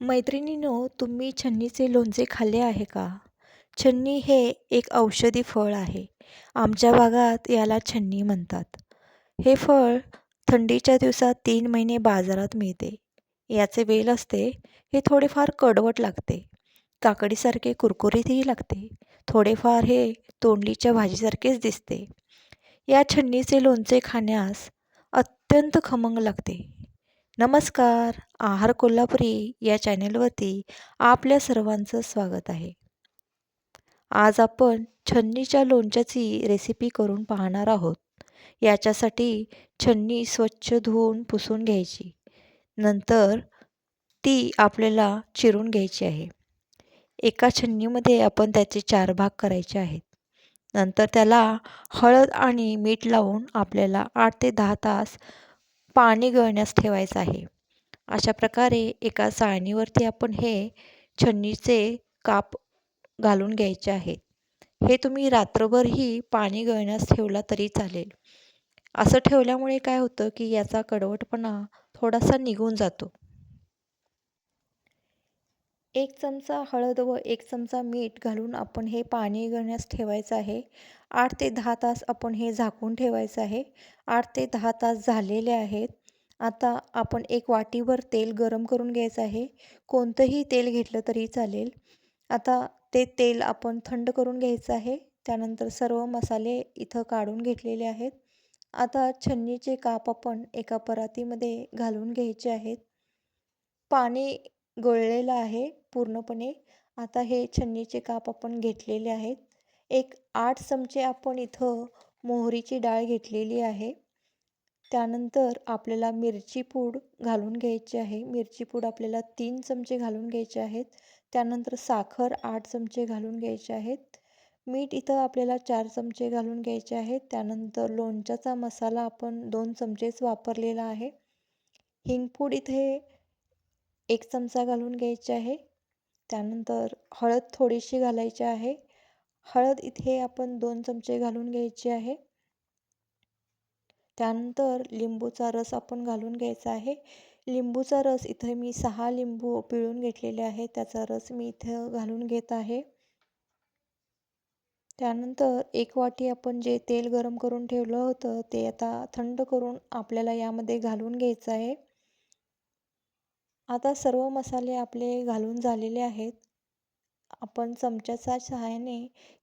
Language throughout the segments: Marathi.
मैत्रिणींनो तुम्ही छन्नीचे लोणचे खाल्ले आहे का? छन्नी हे एक औषधी फळ आहे. आमच्या भागात याला छन्नी म्हणतात. हे फळ थंडीच्या दिवसात तीन महिने बाजारात मिळते. याचे वेल असते हे थोडेफार कडवट लागते. काकडीसारखे कुरकुरीतही लागते. थोडेफार हे तोंडलीच्या भाजीसारखेच दिसते. या छन्नीचे लोणचे खाण्यास अत्यंत खमंग लागते. नमस्कार आहार कोल्हापुरी या चॅनेलवरती आपल्या सर्वांचं स्वागत आहे. आज आपण छन्नीच्या लोणच्याची रेसिपी करून पाहणार आहोत. याच्यासाठी छन्नी स्वच्छ धुवून पुसून घ्यायची. नंतर ती आपल्याला चिरून घ्यायची आहे. एका छन्नीमध्ये आपण त्याचे चार भाग करायचे आहेत. नंतर त्याला हळद आणि मीठ लावून आपल्याला आठ ते दहा तास पाणी गळण्यास ठेवायचं आहे. अशा प्रकारे एका चाळणीवरती आपण हे छन्नीचे काप घालून घ्यायचे आहेत हे तुम्ही रात्रभरही पाणी गळण्यास ठेवला तरी चालेल. असं ठेवल्यामुळे काय होतं की याचा कडवटपणा थोडासा निघून जातो. एक चमचा हळद व एक चमचा मीठ घालून आपण हे पाणी गळण्यास ठेवायचं आहे. आठ ते दहा तास आपण हे झाकून ठेवायचं आहे. आठ ते दहा तास झालेले आहेत. आता आपण एक वाटीवर तेल गरम करून घ्यायचं आहे. कोणतंही तेल घेतलं तरी चालेल. आता ते तेल आपण थंड करून घ्यायचं आहे. त्यानंतर सर्व मसाले इथं काढून घेतलेले आहेत. आता छन्नीचे काप आपण एका परातीमध्ये घालून घ्यायचे आहेत. पाणी गळलेलं आहे पूर्णपणे. आता हे छन्नीचे काप आपण घेतलेले आहेत. एक आठ चमचे आपण इथं मोहरीची डाळ घेतलेली आहे. त्यानंतर आपल्याला मिरची पूड घालून घ्यायची आहे. मिरची पूड आपल्याला तीन चमचे घालून घ्यायचे आहेत. त्यानंतर साखर आठ चमचे घालून घ्यायचे आहेत. मीठ इथं आपल्याला चार चमचे घालून घ्यायचे आहेत. त्यानंतर लोणच्याचा मसाला आपण दोन चमचेच वापरलेला आहे. हिंगपूड इथे एक चमचा घालून घ्यायचे आहे. त्यानंतर हळद थोडीशी घालायची आहे. हळद इथे आपण दोन चमचे घालून घ्यायची आहे. त्यानंतर लिंबूचा रस आपण घालून घ्यायचा आहे. लिंबूचा रस इथे मी सहा लिंबू पिळून घेतलेले आहे त्याचा रस मी इथं घालून घेत आहे. त्यानंतर एक वाटी आपण जे तेल गरम करून ठेवलं होतं ते आता थंड करून आपल्याला यामध्ये घालून घ्यायचं आहे. आता सर्व मसाले आपले घालून झालेले आहेत. आपण चमच्याच्या सहाय्याने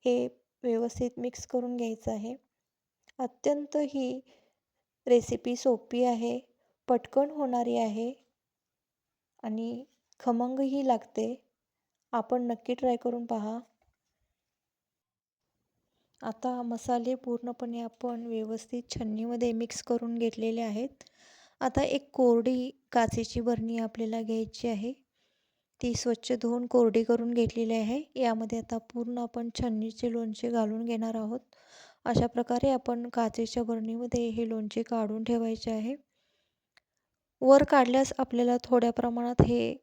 हे व्यवस्थित मिक्स करून घ्यायचं आहे. अत्यंत ही रेसिपी सोपी आहे पटकन होणारी आहे आणि खमंगही लागते. आपण नक्की ट्राय करून पहा. आता मसाले पूर्णपणे आपण व्यवस्थित छन्नीमध्ये मिक्स करून घेतलेले आहेत. आता एक कोरडी काचेची बरणी आपल्याला घ्यायची आहे. ती स्वच्छ धुवून कोरडी करून घेतलेली आहे. यामध्ये आता पूर्ण आपण छन्नीचे लोणचे घालून घेणार आहोत. अशा प्रकारे आपण काचेच्या बरणीमध्ये हे लोणचे काढून ठेवायचे आहे. वर काढल्यास आपल्याला थोड्या प्रमाणात हे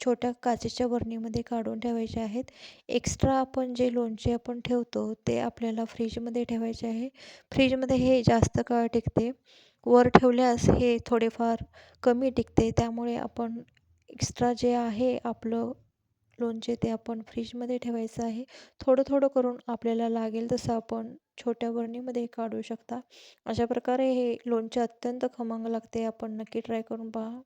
छोट्या काचेच्या बरणीमध्ये काढून ठेवायचे आहेत. एक्स्ट्रा आपण जे लोणचे आपण ठेवतो ते आपल्याला फ्रीजमध्ये ठेवायचे आहे. फ्रीजमध्ये हे जास्त काळ टिकते. वर ठेवल्यास हे थोडेफार कमी टिकते. त्यामुळे आपण एक्स्ट्रा जे आहे आपलं लोणचे ते आपण फ्रीजमध्ये ठेवायचं आहे थोडं थोडं करून आपल्याला लागेल तसं आपण छोट्या बरणीमध्ये काढू शकता. अशा प्रकारे हे लोणचे अत्यंत खमंग लागते. आपण नक्की ट्राय करून पहा.